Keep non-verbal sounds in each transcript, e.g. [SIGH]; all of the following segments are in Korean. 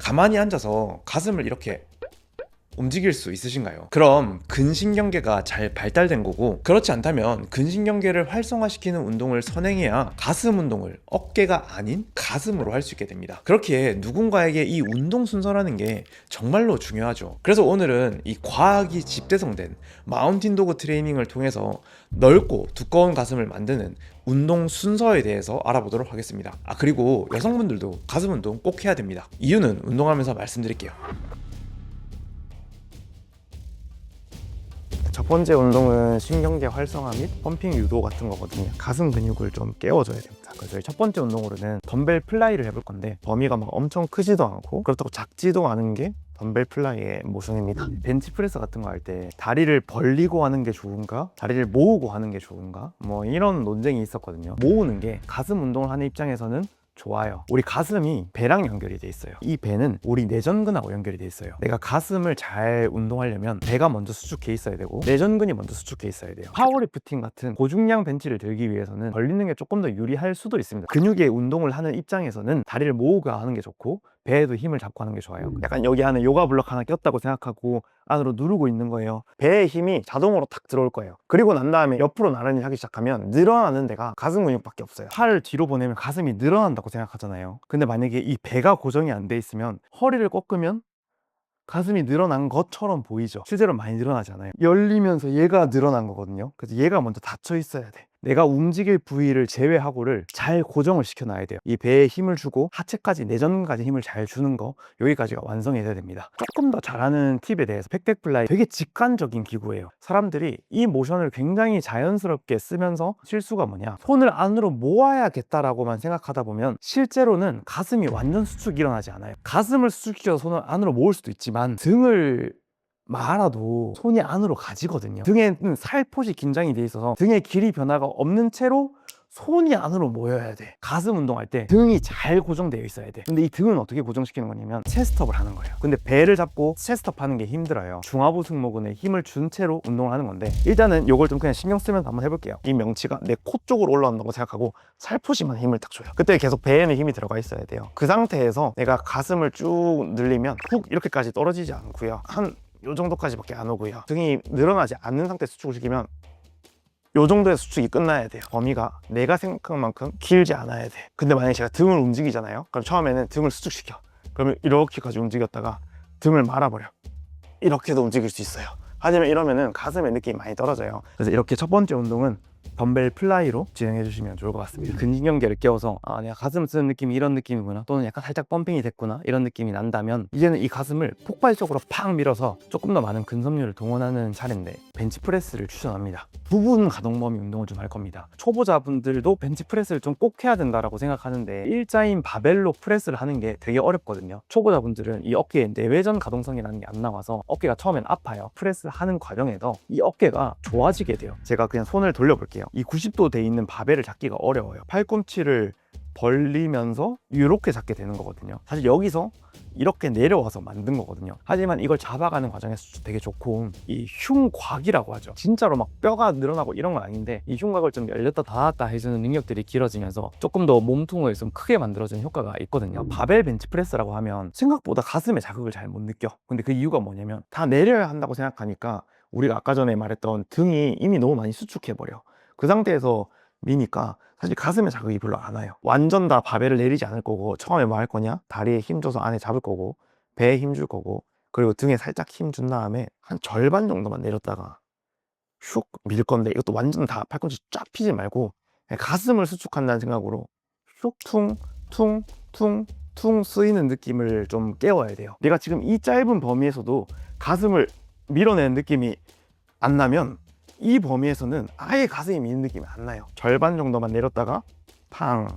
가만히 앉아서 가슴을 이렇게 움직일 수 있으신가요? 그럼 근신경계가 잘 발달된 거고 그렇지 않다면 근신경계를 활성화시키는 운동을 선행해야 가슴 운동을 어깨가 아닌 가슴으로 할 수 있게 됩니다. 그렇기에 누군가에게 이 운동 순서라는 게 정말로 중요하죠. 그래서 오늘은 이 과학이 집대성된 마운틴 도그 트레이닝을 통해서 넓고 두꺼운 가슴을 만드는 운동 순서에 대해서 알아보도록 하겠습니다. 아 그리고 여성분들도 가슴 운동 꼭 해야 됩니다. 이유는 운동하면서 말씀드릴게요. 첫 번째 운동은 신경계 활성화 및 펌핑 유도 같은 거거든요. 가슴 근육을 좀 깨워줘야 됩니다. 그래서 저희 첫 번째 운동으로는 덤벨 플라이를 해볼 건데 범위가 막 엄청 크지도 않고 그렇다고 작지도 않은 게 덤벨 플라이의 모션입니다. 벤치프레스 같은 거 할 때 다리를 벌리고 하는 게 좋은가? 다리를 모으고 하는 게 좋은가? 뭐 이런 논쟁이 있었거든요. 모으는 게 가슴 운동을 하는 입장에서는 좋아요. 우리 가슴이 배랑 연결이 돼 있어요. 이 배는 우리 내전근하고 연결이 돼 있어요. 내가 가슴을 잘 운동하려면 배가 먼저 수축해 있어야 되고 내전근이 먼저 수축해 있어야 돼요. 파워리프팅 같은 고중량 벤치를 들기 위해서는 벌리는 게 조금 더 유리할 수도 있습니다. 근육의 운동을 하는 입장에서는 다리를 모으고 하는 게 좋고 배에도 힘을 잡고 하는 게 좋아요. 약간 여기 안에 요가 블럭 하나 꼈다고 생각하고 안으로 누르고 있는 거예요. 배의 힘이 자동으로 탁 들어올 거예요. 그리고 난 다음에 옆으로 나란히 하기 시작하면 늘어나는 데가 가슴 근육밖에 없어요. 팔을 뒤로 보내면 가슴이 늘어난다고 생각하잖아요. 근데 만약에 이 배가 고정이 안 돼 있으면 허리를 꺾으면 가슴이 늘어난 것처럼 보이죠. 실제로 많이 늘어나지 않아요. 열리면서 얘가 늘어난 거거든요. 그래서 얘가 먼저 닫혀 있어야 돼. 내가 움직일 부위를 제외하고를 잘 고정을 시켜놔야 돼요. 이 배에 힘을 주고 하체까지 내전까지 힘을 잘 주는 거 여기까지가 완성이 돼야 됩니다. 조금 더 잘하는 팁에 대해서 팩팩플라이 되게 직관적인 기구예요. 사람들이 이 모션을 굉장히 자연스럽게 쓰면서 실수가 뭐냐 손을 안으로 모아야겠다라고만 생각하다 보면 실제로는 가슴이 완전 수축이 일어나지 않아요. 가슴을 수축시켜서 손을 안으로 모을 수도 있지만 등을 말아도 손이 안으로 가지거든요. 등에는 살포시 긴장이 돼 있어서 등의 길이 변화가 없는 채로 손이 안으로 모여야 돼. 가슴 운동할 때 등이 잘 고정되어 있어야 돼. 근데 이 등은 어떻게 고정시키는 거냐면 체스트업을 하는 거예요. 근데 배를 잡고 체스트업 하는 게 힘들어요. 중하부 승모근에 힘을 준 채로 운동을 하는 건데 일단은 요걸 좀 그냥 신경 쓰면서 한번 해볼게요. 이 명치가 내 코 쪽으로 올라온다고 생각하고 살포시만 힘을 딱 줘요. 그때 계속 배에는 힘이 들어가 있어야 돼요. 그 상태에서 내가 가슴을 쭉 늘리면 훅 이렇게까지 떨어지지 않고요. 한 요 정도까지밖에 안 오고요. 등이 늘어나지 않는 상태에서 수축을 시키면 요 정도의 수축이 끝나야 돼요. 범위가 내가 생각한 만큼 길지 않아야 돼. 근데 만약에 제가 등을 움직이잖아요. 그럼 처음에는 등을 수축시켜. 그러면 이렇게까지 움직였다가 등을 말아버려. 이렇게도 움직일 수 있어요. 하지만 이러면은 가슴의 느낌이 많이 떨어져요. 그래서 이렇게 첫 번째 운동은 덤벨 플라이로 진행해 주시면 좋을 것 같습니다. 근신경계를 깨워서 아 내가 가슴 쓰는 느낌이 이런 느낌이구나 또는 약간 살짝 펌핑이 됐구나 이런 느낌이 난다면 이제는 이 가슴을 폭발적으로 팍 밀어서 조금 더 많은 근섬유를 동원하는 차례인데 벤치프레스를 추천합니다. 부분 가동 범위 운동을 좀 할 겁니다. 초보자분들도 벤치프레스를 좀 꼭 해야 된다라고 생각하는데 일자인 바벨로 프레스를 하는 게 되게 어렵거든요. 초보자분들은 이 어깨에 내외전 가동성이라는 게 안 나와서 어깨가 처음엔 아파요. 프레스를 하는 과정에서 이 어깨가 좋아지게 돼요. 제가 그냥 손을 돌려볼게요. 이 90도 돼 있는 바벨을 잡기가 어려워요. 팔꿈치를 벌리면서 이렇게 잡게 되는 거거든요. 사실 여기서 이렇게 내려와서 만든 거거든요. 하지만 이걸 잡아가는 과정에서 되게 좋고 이 흉곽이라고 하죠. 진짜로 막 뼈가 늘어나고 이런 건 아닌데 이 흉곽을 좀 열렸다 닫았다 해주는 능력들이 길어지면서 조금 더 몸통을 좀 크게 만들어주는 효과가 있거든요. 바벨 벤치프레스라고 하면 생각보다 가슴에 자극을 잘 못 느껴. 근데 그 이유가 뭐냐면 다 내려야 한다고 생각하니까 우리가 아까 전에 말했던 등이 이미 너무 많이 수축해버려. 그 상태에서 미니까 사실 가슴에 자극이 별로 안 와요. 완전 다 바벨을 내리지 않을 거고 처음에 뭐 할 거냐? 다리에 힘 줘서 안에 잡을 거고 배에 힘 줄 거고 그리고 등에 살짝 힘 준 다음에 한 절반 정도만 내렸다가 슉 밀 건데 이것도 완전 다 팔꿈치 쫙 피지 말고 가슴을 수축한다는 생각으로 슉퉁퉁퉁퉁 쓰이는 느낌을 좀 깨워야 돼요. 내가 지금 이 짧은 범위에서도 가슴을 밀어내는 느낌이 안 나면 이 범위에서는 아예 가슴이 미는 느낌이 안 나요. 절반 정도만 내렸다가 탕,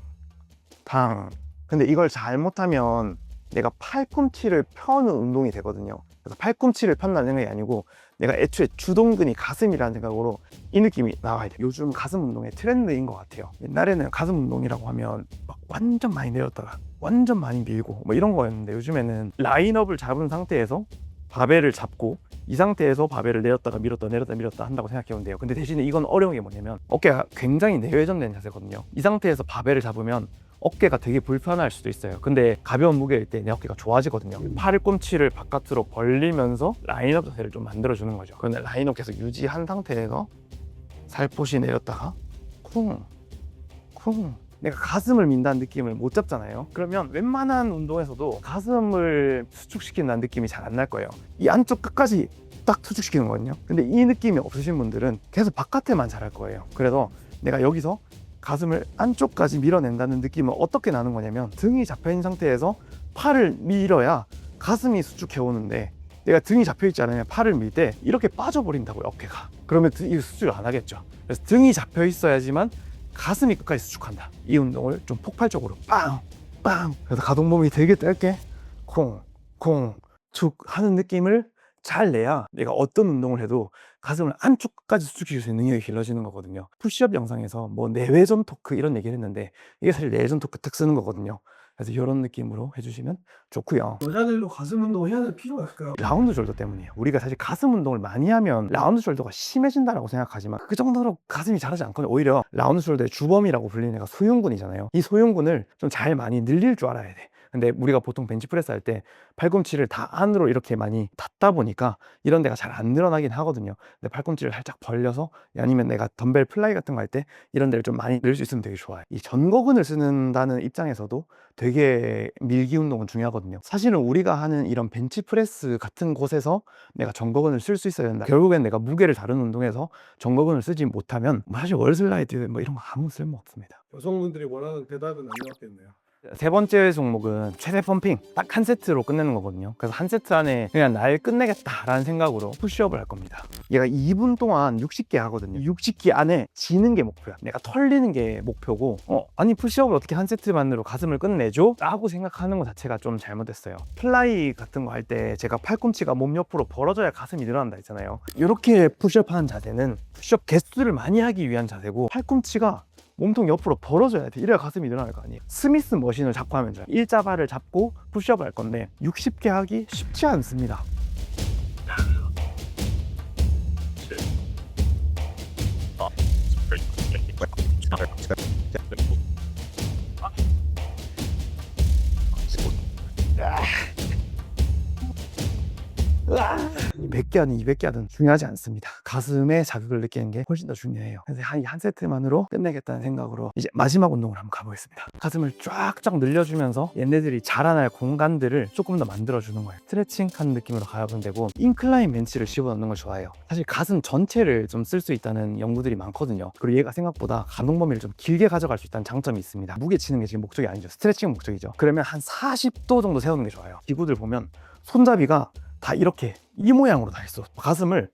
탕. 근데 이걸 잘못하면 내가 팔꿈치를 펴는 운동이 되거든요. 그래서 팔꿈치를 편다는 생각이 아니고 내가 애초에 주동근이 가슴이라는 생각으로 이 느낌이 나와야 돼요. 요즘 가슴 운동의 트렌드인 것 같아요. 옛날에는 가슴 운동이라고 하면 막 완전 많이 내렸다가 완전 많이 밀고 뭐 이런 거였는데 요즘에는 라인업을 잡은 상태에서 바벨을 잡고 이 상태에서 바벨을 내렸다가 밀었다 내렸다 밀었다 한다고 생각해보면 돼요 근데 대신에 이건 어려운 게 뭐냐면 어깨가 굉장히 내외전된 자세거든요 이 상태에서 바벨을 잡으면 어깨가 되게 불편할 수도 있어요. 근데 가벼운 무게일 때 내 어깨가 좋아지거든요. 팔 꿈치를 바깥으로 벌리면서 라인업 자세를 좀 만들어주는 거죠. 근데 라인업 계속 유지한 상태에서 살포시 내렸다가 쿵, 쿵. 내가 가슴을 민다는 느낌을 못 잡잖아요. 그러면 웬만한 운동에서도 가슴을 수축시킨다는 느낌이 잘 안 날 거예요. 이 안쪽 끝까지 딱 수축시키는 거거든요. 근데 이 느낌이 없으신 분들은 계속 바깥에만 잘할 거예요. 그래서 내가 여기서 가슴을 안쪽까지 밀어낸다는 느낌은 어떻게 나는 거냐면 등이 잡혀 있는 상태에서 팔을 밀어야 가슴이 수축해 오는데 내가 등이 잡혀 있지 않으면 팔을 밀 때 이렇게 빠져버린다고요 어깨가 그러면 등- 이 수축을 안 하겠죠 그래서 등이 잡혀 있어야지만 가슴이 끝까지 수축한다 이 운동을 좀 폭발적으로 빵 빵 그래서 가동 범위 되게 짧게 콩콩축 하는 느낌을 잘 내야 내가 어떤 운동을 해도 가슴을 안쪽까지 수축시킬 수 있는 능력이 길러지는 거거든요. 푸시업 영상에서 뭐 내외전 토크 이런 얘기를 했는데 이게 사실 내외전 토크 딱 쓰는 거거든요. 그래서 이런 느낌으로 해주시면 좋고요. 여자들도 가슴 운동 해야 될 필요가 있을까요? 라운드 숄더 때문이에요. 우리가 사실 가슴 운동을 많이 하면 라운드 숄더가 심해진다라고 생각하지만 그 정도로 가슴이 자라지 않거든요. 오히려 라운드 숄더의 주범이라고 불리는 애가 소흉근이잖아요. 이 소흉근을 좀 잘 많이 늘릴 줄 알아야 돼. 근데 우리가 보통 벤치프레스 할 때 팔꿈치를 다 안으로 이렇게 많이 닫다 보니까 이런 데가 잘 안 늘어나긴 하거든요. 근데 팔꿈치를 살짝 벌려서 아니면 내가 덤벨 플라이 같은 거 할 때 이런 데를 좀 많이 늘 수 있으면 되게 좋아요. 이 전거근을 쓰는다는 입장에서도 되게 밀기 운동은 중요하거든요. 사실은 우리가 하는 이런 벤치프레스 같은 곳에서 내가 전거근을 쓸 수 있어야 된다. 결국엔 내가 무게를 다루는 운동에서 전거근을 쓰지 못하면 뭐 사실 월슬라이드 뭐 이런 거 아무 쓸모 없습니다. 여성분들이 원하는 대답은 안 나왔겠네요. 세 번째 종목은 최대 펌핑 딱 한 세트로 끝내는 거거든요. 그래서 한 세트 안에 그냥 날 끝내겠다라는 생각으로 푸시업을 할 겁니다. 얘가 2분 동안 60개 하거든요. 60개 안에 지는 게 목표야. 내가 털리는 게 목표고 어 아니 푸시업을 어떻게 한 세트만으로 가슴을 끝내죠? 라고 생각하는 것 자체가 좀 잘못됐어요. 플라이 같은 거 할 때 제가 팔꿈치가 몸 옆으로 벌어져야 가슴이 늘어난다 했잖아요. 이렇게 푸시업 하는 자세는 푸시업 개수를 많이 하기 위한 자세고 팔꿈치가 몸통 옆으로 벌어져야 돼. 이래야 가슴이 늘어날 거 아니에요. 스미스 머신을 잡고 하면 돼요. 일자발을 잡고 푸시업을 할 건데 60개 하기 쉽지 않습니다. 이 100개 하든 200개 하든 중요하지 않습니다. 가슴에 자극을 느끼는 게 훨씬 더 중요해요. 그래서 한, 한 세트만으로 끝내겠다는 생각으로 이제 마지막 운동을 한번 가보겠습니다. 가슴을 쫙쫙 늘려주면서 얘네들이 자라날 공간들을 조금 더 만들어주는 거예요. 스트레칭 하는 느낌으로 가보면 되고 인클라인 벤치를 씹어넣는 걸 좋아해요. 사실 가슴 전체를 좀 쓸 수 있다는 연구들이 많거든요. 그리고 얘가 생각보다 가동 범위를 좀 길게 가져갈 수 있다는 장점이 있습니다. 무게 치는 게 지금 목적이 아니죠. 스트레칭 목적이죠. 그러면 한 40도 정도 세우는 게 좋아요. 기구들 보면 손잡이가 다 이렇게 이 모양으로 다 있어. 가슴을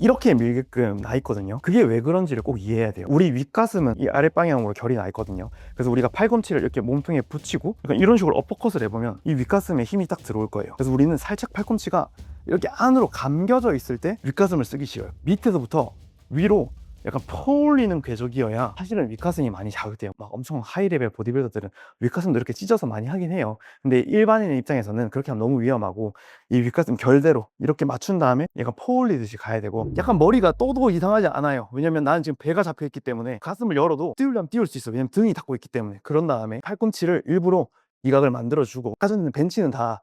이렇게 밀게끔 나 있거든요. 그게 왜 그런지를 꼭 이해해야 돼요. 우리 윗가슴은 이 아랫 방향으로 결이 나 있거든요. 그래서 우리가 팔꿈치를 이렇게 몸통에 붙이고 약간 이런 식으로 어퍼컷을 해보면 이 윗가슴에 힘이 딱 들어올 거예요. 그래서 우리는 살짝 팔꿈치가 이렇게 안으로 감겨져 있을 때 윗가슴을 쓰기 쉬워요. 밑에서부터 위로 약간 퍼올리는 궤적이어야 사실은 윗가슴이 많이 자극돼요. 막 엄청 하이레벨 보디빌더들은 윗가슴도 이렇게 찢어서 많이 하긴 해요. 근데 일반인의 입장에서는 그렇게 하면 너무 위험하고 이 윗가슴 결대로 이렇게 맞춘 다음에 얘가 퍼올리듯이 가야 되고 약간 머리가 떠도 이상하지 않아요. 왜냐면 나는 지금 배가 잡혀 있기 때문에 가슴을 열어도 띄우려면 띄울 수 있어. 왜냐면 등이 닫고 있기 때문에. 그런 다음에 팔꿈치를 일부러 이각을 만들어주고 아까 전에 벤치는 다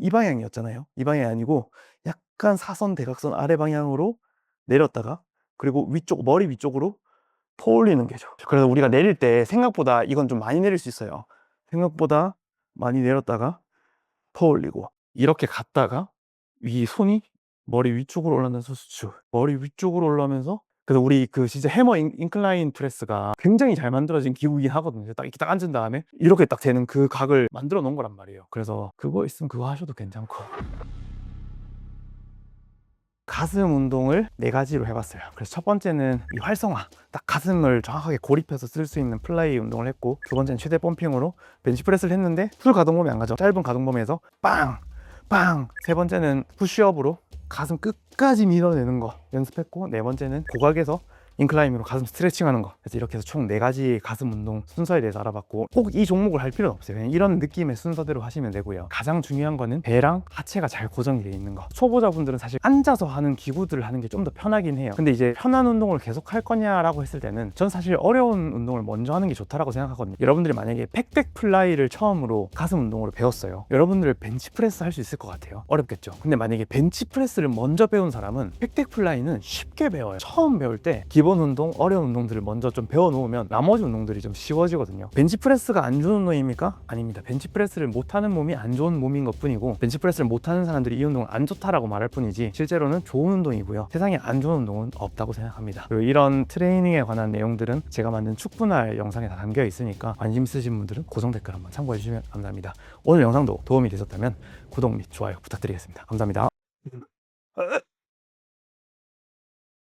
이 방향이었잖아요. 이 방향이 아니고 약간 사선 대각선 아래 방향으로 내렸다가 그리고 위쪽 머리 위쪽으로 퍼올리는 게죠. 그래서 우리가 내릴 때 생각보다 이건 좀 많이 내릴 수 있어요. 생각보다 많이 내렸다가 퍼올리고 이렇게 갔다가 위 손이 머리 위쪽으로 올라가면서 수축 머리 위쪽으로 올라오면서 그래서 우리 그 진짜 해머 인, 인클라인 프레스가 굉장히 잘 만들어진 기구이긴 하거든요. 딱 이렇게 딱 앉은 다음에 이렇게 딱 되는 그 각을 만들어 놓은 거란 말이에요. 그래서 그거 있으면 그거 하셔도 괜찮고 가슴 운동을 네 가지로 해봤어요. 그래서 첫 번째는 이 활성화, 딱 가슴을 정확하게 고립해서 쓸 수 있는 플라이 운동을 했고, 두 번째는 최대 펌핑으로 벤치프레스를 했는데 풀 가동 범위 안 가죠. 짧은 가동 범위에서 빵, 빵. 세 번째는 푸시업으로 가슴 끝까지 밀어내는 거 연습했고, 네 번째는 고각에서 인클라임으로 가슴 스트레칭 하는 거. 그래서 이렇게 해서 총 네가지 가슴 운동 순서에 대해서 알아봤고 꼭 이 종목을 할 필요는 없어요. 그냥 이런 느낌의 순서대로 하시면 되고요. 가장 중요한 거는 배랑 하체가 잘 고정이 되어 있는 거. 초보자분들은 사실 앉아서 하는 기구들을 하는 게 좀 더 편하긴 해요. 근데 이제 편한 운동을 계속 할 거냐라고 했을 때는 전 사실 어려운 운동을 먼저 하는 게 좋다라고 생각하거든요. 여러분들이 만약에 팩백 플라이를 처음으로 가슴 운동으로 배웠어요. 여러분들 벤치프레스 할 수 있을 것 같아요. 어렵겠죠? 근데 만약에 벤치프레스를 먼저 배운 사람은 팩백 플라이는 쉽게 배워요. 처음 배울 때 기본 운동 어려운 운동들을 먼저 좀 배워 놓으면 나머지 운동들이 좀 쉬워지거든요. 벤치프레스가 안 좋은 운동입니까? 아닙니다. 벤치프레스를 못하는 몸이 안 좋은 몸인 것 뿐이고 벤치프레스를 못하는 사람들이 이 운동을 안 좋다라고 말할 뿐이지 실제로는 좋은 운동이고요. 세상에 안 좋은 운동은 없다고 생각합니다. 그리고 이런 트레이닝에 관한 내용들은 제가 만든 축분할 영상에 다 담겨 있으니까 관심 있으신 분들은 고정 댓글 한번 참고해 주시면 감사합니다. 오늘 영상도 도움이 되셨다면 구독 및 좋아요 부탁드리겠습니다. 감사합니다 [LAUGHS]